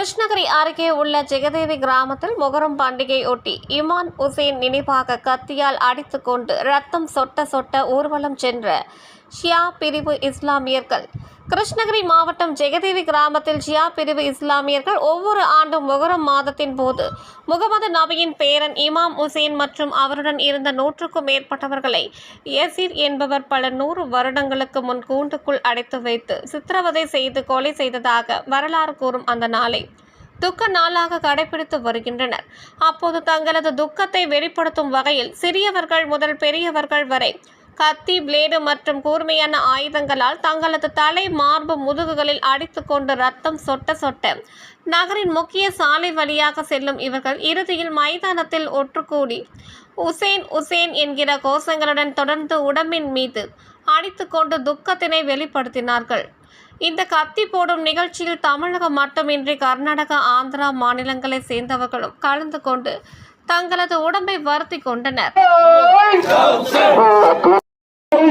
கிருஷ்ணகிரி அருகே உள்ள ஜெகதேவி கிராமத்தில் முகரம் பண்டிகை ஒட்டி இமான் உசேன் நினைவாக கத்தியால் அடித்துக்கொண்டு ரத்தம் சொட்ட சொட்ட ஊர்வலம் சென்ற ஷியா பிரிவு இஸ்லாமியர்கள். கிருஷ்ணகிரி மாவட்டம் ஜெகதேவி கிராமத்தில் ஷியா பிரிவு இஸ்லாமியர்கள் ஒவ்வொரு ஆண்டும் முகரம் மாதத்தின் போது முகமது நபியின் பேரன் இமாம் உசேன் மற்றும் அவருடன் இருந்த நூற்றுக்கும் மேற்பட்டவர்களை யசீர் என்பவர் பல நூறு வருடங்களுக்கு முன் கூண்டுக்குள் அடைத்து வைத்து சித்திரவதை செய்து கொலை செய்ததாக வரலாறு கூறும் அந்த நாளை துக்க நாளாக கடைபிடித்து வருகின்றனர். அப்போது தங்களது துக்கத்தை வெளிப்படுத்தும் வகையில் சிறியவர்கள் முதல் பெரியவர்கள் வரை கத்தி பிளேடு மற்றும் கூர்மையான ஆயுதங்களால் தங்களது தலை மார்பு முதுகுகளில் அடித்துக்கொண்டு ரத்தம் சொட்ட சொட்ட நகரின் முக்கிய சாலை வழியாக செல்லும் இவர்கள் இறுதியில் மைதானத்தில் ஒற்றுக்கூடி உசேன் உசேன் என்கிற கோஷங்களுடன் தொடர்ந்து உடம்பின் மீது அடித்துக்கொண்டு துக்கத்தினை வெளிப்படுத்தினார்கள் இந்த கத்தி போடும் நிகழ்ச்சியில் தமிழகம் மட்டுமின்றி கர்நாடகா ஆந்திரா மாநிலங்களை சேர்ந்தவர்களும் கலந்து கொண்டு தங்களது உடம்பை வருத்தி கொண்டனர்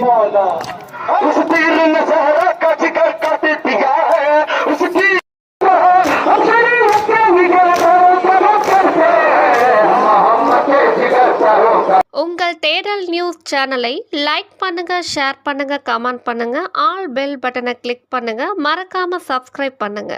मौला उस तीर ने सहरा का जिगर काट दिया है उस तीर अपनी हत्या निकल உங்கள் தேடல் நியூஸ் சேனலை லைக் பண்ணுங்க ஷேர் பண்ணுங்க கமெண்ட் பண்ணுங்க ஆல் பெல் பட்டனை கிளிக் பண்ணுங்க மறக்காம சப்ஸ்கிரைப் பண்ணுங்க